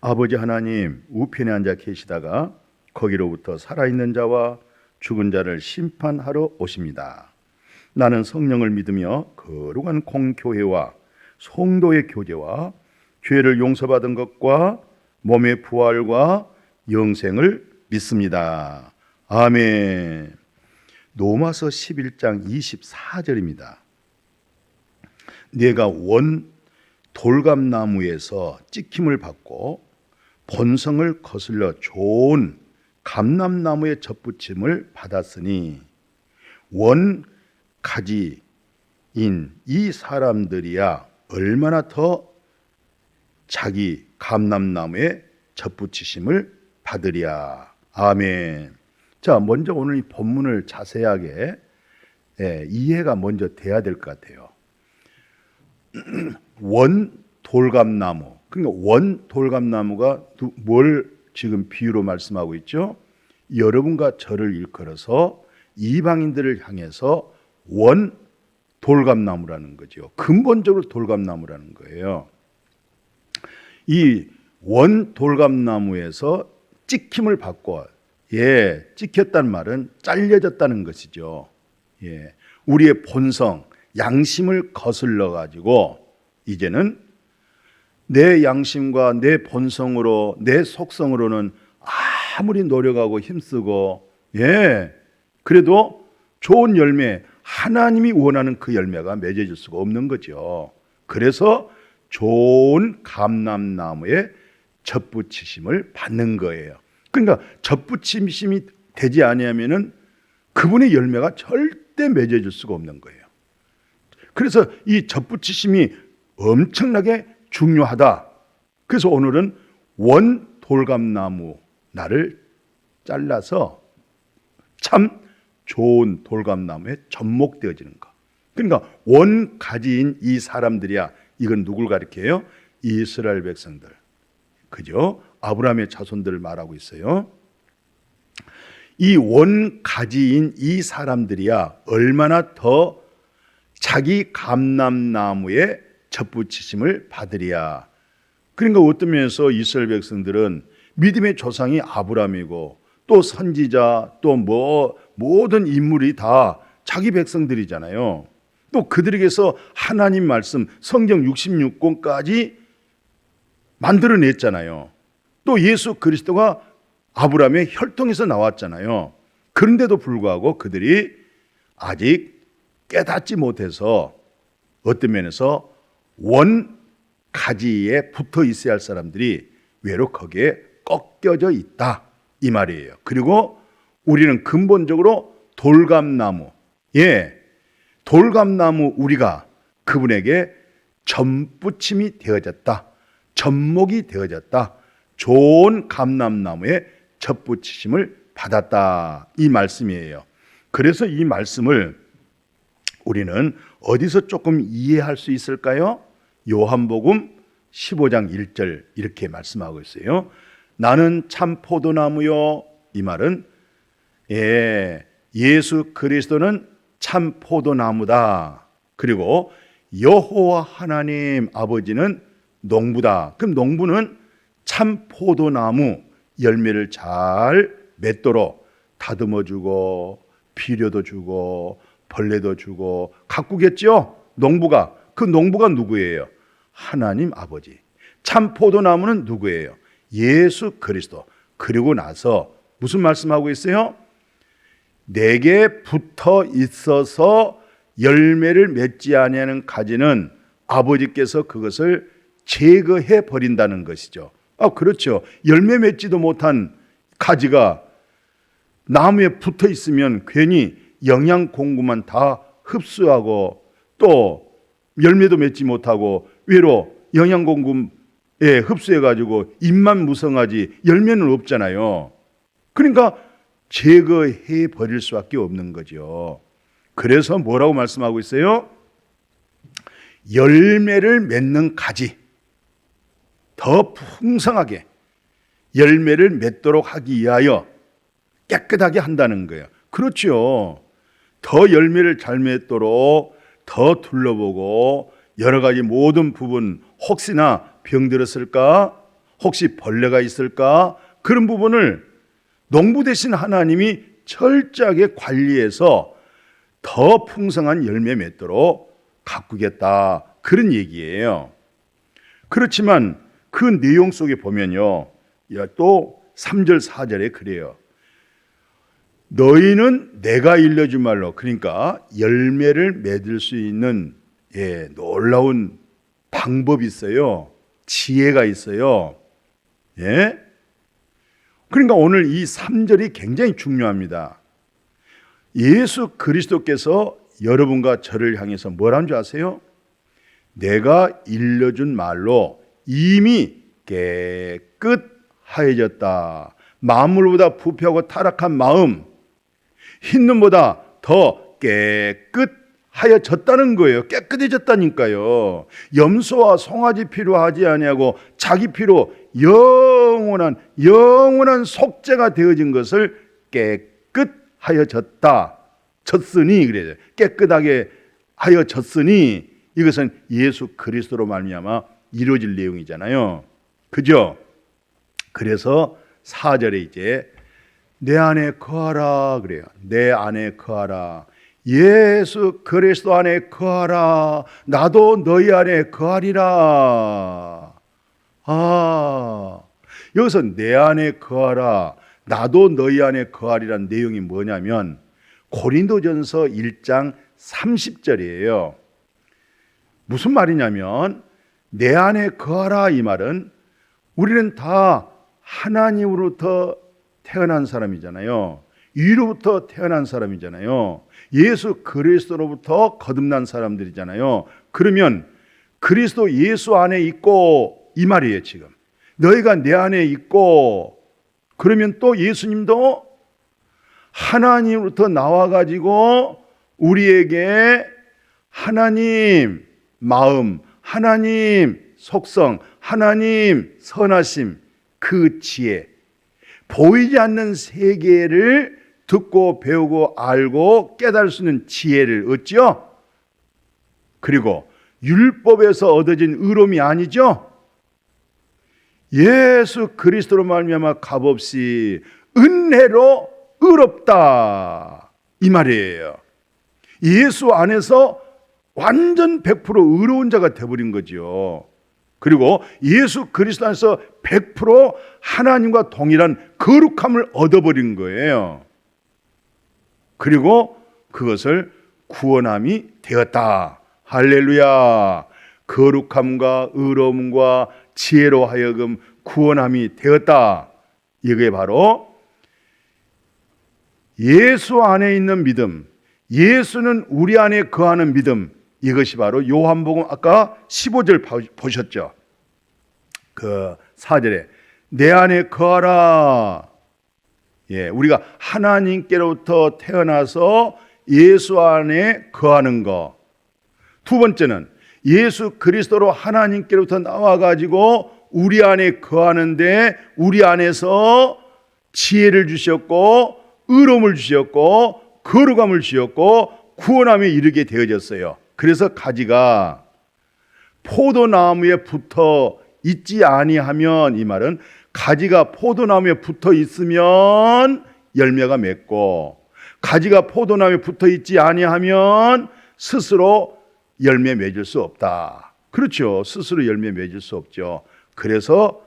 아버지 하나님 우편에 앉아 계시다가 거기로부터 살아있는 자와 죽은 자를 심판하러 오십니다. 나는 성령을 믿으며 거룩한 공교회와 성도의 교제와 죄를 용서받은 것과 몸의 부활과 영생을 믿습니다. 아멘. 로마서 11장 24절입니다. 내가 원 돌감나무에서 찍힘을 받고 본성을 거슬러 좋은 감람나무의 젖붙임을 받았으니 원 가지인 이 사람들이야 얼마나 더 자기 감람나무의 젖붙이심을 받으랴. 아멘. 자, 먼저 오늘 이 본문을 자세하게 예, 이해가 먼저 돼야 될 것 같아요. 원 돌감나무. 그러니까 원 돌감나무가 두- 뭘 지금 비유로 말씀하고 있죠? 여러분과 저를 일컬어서 이방인들을 향해서 원 돌감나무라는 거죠. 근본적으로 돌감나무라는 거예요. 이 원 돌감나무에서 찍힘을 받고 예, 찍혔단 말은 잘려졌다는 것이죠. 예. 우리의 본성, 양심을 거슬러 가지고 이제는 내 양심과 내 본성으로 내 속성으로는 아무리 노력하고 힘쓰고 예. 그래도 좋은 열매 하나님이 원하는 그 열매가 맺어질 수가 없는 거죠. 그래서 좋은 감람나무에 젖붙이심을 받는 거예요. 그러니까 젖붙이심이 되지 아니하면은 그분의 열매가 절대 맺어질 수가 없는 거예요. 그래서 이 젖붙이심이 엄청나게 중요하다. 그래서 오늘은 원 돌감나무 나를 잘라서 참 좋은 돌감나무에 접목되어지는 것. 그러니까 원 가지인 이 사람들이야. 이건 누굴 가리켜요? 이스라엘 백성들. 그죠? 아브라함의 자손들을 말하고 있어요. 이 원 가지인 이 사람들이야 얼마나 더 자기 감람나무에 젖붙이심을 받으리야. 그러니까 어떤 면에서 이스라엘 백성들은 믿음의 조상이 아브라함이고 또 선지자 또 뭐 모든 인물이 다 자기 백성들이잖아요. 또 그들에게서 하나님 말씀 성경 66권까지 만들어냈잖아요. 또 예수 그리스도가 아브라함의 혈통에서 나왔잖아요. 그런데도 불구하고 그들이 아직 깨닫지 못해서 어떤 면에서 원 가지에 붙어 있어야 할 사람들이 외로 거기에 꺾여져 있다 이 말이에요. 그리고 우리는 근본적으로 돌감나무, 예, 돌감나무 우리가 그분에게 전부침이 되어졌다, 접목이 되어졌다, 좋은 감람나무에 접붙이심을 받았다 이 말씀이에요. 그래서 이 말씀을 우리는 어디서 조금 이해할 수 있을까요? 요한복음 15장 1절 이렇게 말씀하고 있어요. 나는 참 포도나무요. 이 말은 예, 예수 그리스도는 참 포도나무다. 그리고 여호와 하나님 아버지는 농부다. 그럼 농부는 참 포도나무 열매를 잘 맺도록 다듬어 주고 비료도 주고 벌레도 주고 가꾸겠죠. 농부가 그 농부가 누구예요? 하나님 아버지. 참 포도나무는 누구예요? 예수 그리스도. 그리고 나서 무슨 말씀하고 있어요? 내게 붙어 있어서 열매를 맺지 아니하는 가지는 아버지께서 그것을 제거해 버린다는 것이죠. 아 그렇죠. 열매 맺지도 못한 가지가 나무에 붙어 있으면 괜히 영양 공급만 다 흡수하고 또 열매도 맺지 못하고 외로 영양 공급 예, 흡수해 가지고 잎만 무성하지 열매는 없잖아요. 그러니까 제거해 버릴 수밖에 없는 거죠. 그래서 뭐라고 말씀하고 있어요? 열매를 맺는 가지 더 풍성하게 열매를 맺도록 하기 위하여 깨끗하게 한다는 거예요. 그렇죠. 더 열매를 잘 맺도록 더 둘러보고 여러 가지 모든 부분 혹시나 병들었을까? 혹시 벌레가 있을까? 그런 부분을 농부 대신 하나님이 철저하게 관리해서 더 풍성한 열매 맺도록 가꾸겠다. 그런 얘기예요. 그렇지만 그 내용 속에 보면요. 야, 또 3절 4절에 그래요. 너희는 내가 일러준 말로 그러니까 열매를 맺을 수 있는 예, 놀라운 방법이 있어요. 지혜가 있어요. 예? 그러니까 오늘 이 3절이 굉장히 중요합니다. 예수 그리스도께서 여러분과 저를 향해서 뭐라는 줄 아세요? 내가 일러준 말로 이미 깨끗하여졌다. 만물보다 부패하고 타락한 마음, 흰 눈보다 더 깨끗하여졌다는 거예요. 깨끗해졌다니까요. 염소와 송아지 피로 하지 아니하고 자기 피로 영원한 영원한 속죄가 되어진 것을 깨끗하여졌다. 졌으니 그래요. 깨끗하게 하여졌으니 이것은 예수 그리스도로 말미암아 이루어질 내용이잖아요. 그죠? 그래서 4절에 이제 내 안에 거하라 그래요. 내 안에 거하라. 예수 그리스도 안에 거하라. 나도 너희 안에 거하리라. 아, 여기서 내 안에 거하라. 나도 너희 안에 거하리란 내용이 뭐냐면 고린도전서 1장 30절이에요. 무슨 말이냐면 내 안에 거하라 이 말은 우리는 다 하나님으로부터 태어난 사람이잖아요. 위로부터 태어난 사람이잖아요. 예수 그리스도로부터 거듭난 사람들이잖아요. 그러면 그리스도 예수 안에 있고 이 말이에요, 지금. 너희가 내 안에 있고 그러면 또 예수님도 하나님으로부터 나와 가지고 우리에게 하나님 마음, 하나님 속성, 하나님 선하심, 그 지혜, 보이지 않는 세계를 듣고 배우고 알고 깨달을 수 있는 지혜를 얻죠. 그리고 율법에서 얻어진 의로움이 아니죠. 예수 그리스도로 말미암아 값없이 은혜로 의롭다 이 말이에요. 예수 안에서 완전 100% 의로운 자가 되어버린 거죠. 그리고 예수 그리스도 안에서 100% 하나님과 동일한 거룩함을 얻어버린 거예요. 그리고 그것을 구원함이 되었다. 할렐루야. 거룩함과 의로움과 지혜로 하여금 구원함이 되었다. 이게 바로 예수 안에 있는 믿음, 예수는 우리 안에 거하는 믿음, 이것이 바로 요한복음 아까 15절 보셨죠? 그 4절에 내 안에 거하라. 예, 우리가 하나님께로부터 태어나서 예수 안에 거하는 거. 두 번째는 예수 그리스도로 하나님께로부터 나와 가지고 우리 안에 거하는데 우리 안에서 지혜를 주셨고 의로움을 주셨고 거룩함을 주셨고 구원함에 이르게 되어졌어요. 그래서 가지가 포도나무에 붙어 있지 아니하면 이 말은 가지가 포도나무에 붙어 있으면 열매가 맺고 가지가 포도나무에 붙어 있지 아니하면 스스로 열매 맺을 수 없다. 그렇죠. 스스로 열매 맺을 수 없죠. 그래서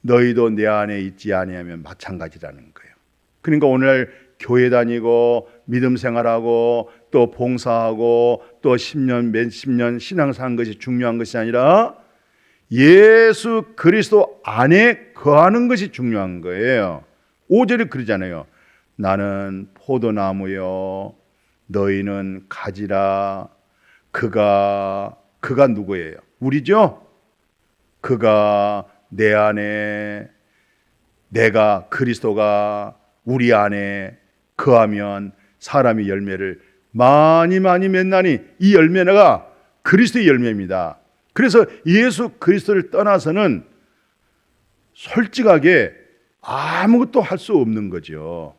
너희도 내 안에 있지 아니하면 마찬가지라는 거예요. 그러니까 오늘 교회 다니고 믿음 생활하고 또 봉사하고 또 10년 몇십 년 신앙 사는 것이 중요한 것이 아니라 예수 그리스도 안에 거하는 것이 중요한 거예요. 5절에 그러잖아요. 나는 포도나무요 너희는 가지라 그가 그가 누구예요? 우리죠? 그가 내 안에 내가 그리스도가 우리 안에 거하면 사람이 열매를 많이 많이 맺나니 이 열매가 그리스도의 열매입니다. 그래서 예수 그리스도를 떠나서는 솔직하게 아무것도 할 수 없는 거죠.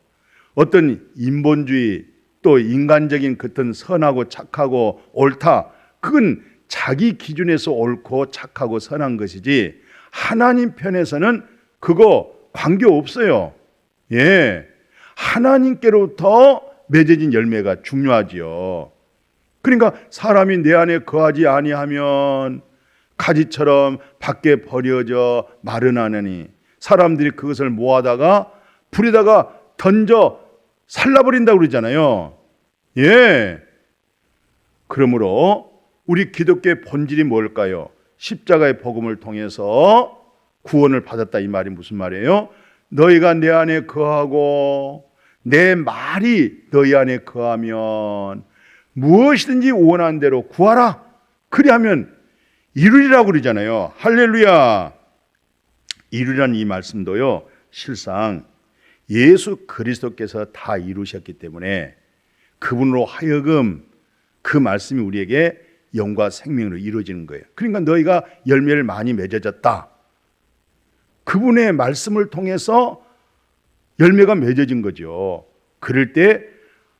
어떤 인본주의 또 인간적인 그떤 선하고 착하고 옳다 그건 자기 기준에서 옳고 착하고 선한 것이지 하나님 편에서는 그거 관계 없어요. 예. 하나님께로부터 맺어진 열매가 중요하지요. 그러니까 사람이 내 안에 거하지 아니하면 가지처럼 밖에 버려져 마르나니 사람들이 그것을 모아다가 불에다가 던져 살라버린다 고 그러잖아요. 예. 그러므로 우리 기독교의 본질이 뭘까요? 십자가의 복음을 통해서 구원을 받았다 이 말이 무슨 말이에요? 너희가 내 안에 거하고 내 말이 너희 안에 거하면 무엇이든지 원하는 대로 구하라. 그리하면 이루리라고 그러잖아요. 할렐루야. 이루라는 이 말씀도요. 실상 예수 그리스도께서 다 이루셨기 때문에 그분으로 하여금 그 말씀이 우리에게 영과 생명으로 이루어지는 거예요. 그러니까 너희가 열매를 많이 맺어졌다. 그분의 말씀을 통해서 열매가 맺어진 거죠. 그럴 때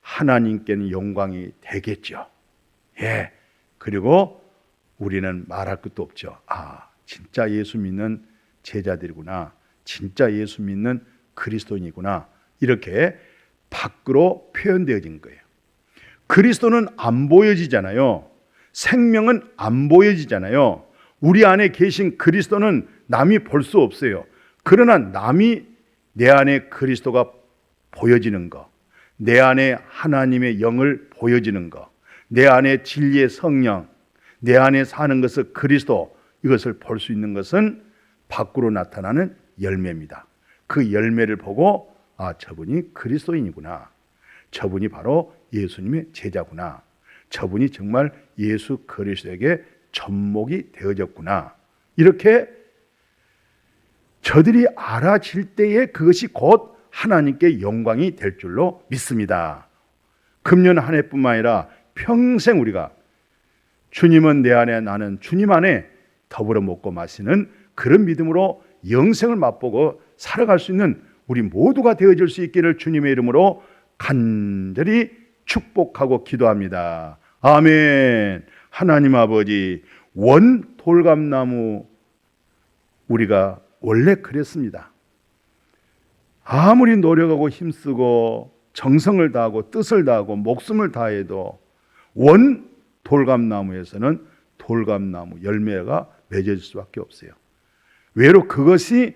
하나님께는 영광이 되겠죠. 예. 그리고 우리는 말할 것도 없죠. 아, 진짜 예수 믿는 제자들이구나. 진짜 예수 믿는 그리스도인이구나. 이렇게 밖으로 표현되어진 거예요. 그리스도는 안 보여지잖아요. 생명은 안 보여지잖아요. 우리 안에 계신 그리스도는 남이 볼 수 없어요. 그러나 남이 내 안에 그리스도가 보여지는 거, 내 안에 하나님의 영을 보여지는 거, 내 안에 진리의 성령, 내 안에 사는 것을 그리스도 이것을 볼 수 있는 것은 밖으로 나타나는 열매입니다. 그 열매를 보고 아 저분이 그리스도인이구나. 저분이 바로 예수님의 제자구나. 저분이 정말 예수 그리스도에게 접목이 되어졌구나. 이렇게 저들이 알아질 때에 그것이 곧 하나님께 영광이 될 줄로 믿습니다. 금년 한 해뿐만 아니라 평생 우리가 주님은 내 안에 나는 주님 안에 더불어 먹고 마시는 그런 믿음으로 영생을 맛보고 살아갈 수 있는 우리 모두가 되어질 수 있기를 주님의 이름으로 간절히 축복하고 기도합니다. 아멘. 하나님 아버지 원 돌감나무 우리가 원래 그랬습니다. 아무리 노력하고 힘쓰고 정성을 다하고 뜻을 다하고 목숨을 다해도 원 돌감나무에서는 돌감나무 열매가 맺어질 수밖에 없어요. 외로 그것이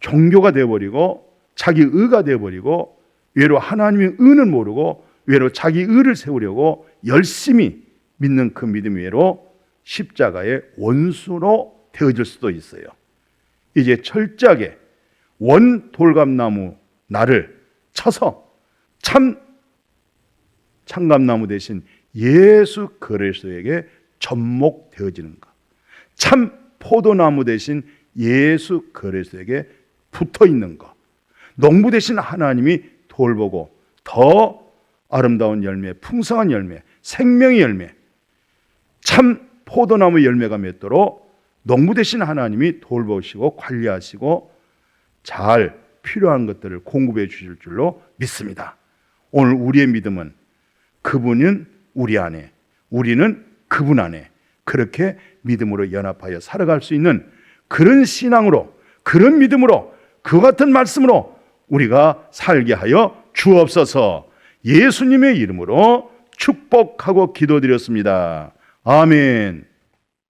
종교가 되어버리고 자기 의가 되어버리고 외로 하나님의 의는 모르고 외로 자기 의를 세우려고 열심히 믿는 그 믿음 외로 십자가의 원수로 되어질 수도 있어요. 이제 철저하게 원 돌감나무 나를 쳐서 참 참감나무 대신 예수 그리스도에게 접목되어지는 것. 참 포도나무 대신 예수 그리스도에게 붙어 있는 것. 농부 대신 하나님이 돌보고 더 아름다운 열매, 풍성한 열매, 생명의 열매, 참 포도나무 열매가 맺도록 농부 대신 하나님이 돌보시고 관리하시고 잘 필요한 것들을 공급해 주실 줄로 믿습니다. 오늘 우리의 믿음은 그분은 우리 안에, 우리는 그분 안에 그렇게 믿음으로 연합하여 살아갈 수 있는 그런 신앙으로, 그런 믿음으로, 그 같은 말씀으로 우리가 살게 하여 주옵소서 예수님의 이름으로 축복하고 기도드렸습니다. 아멘.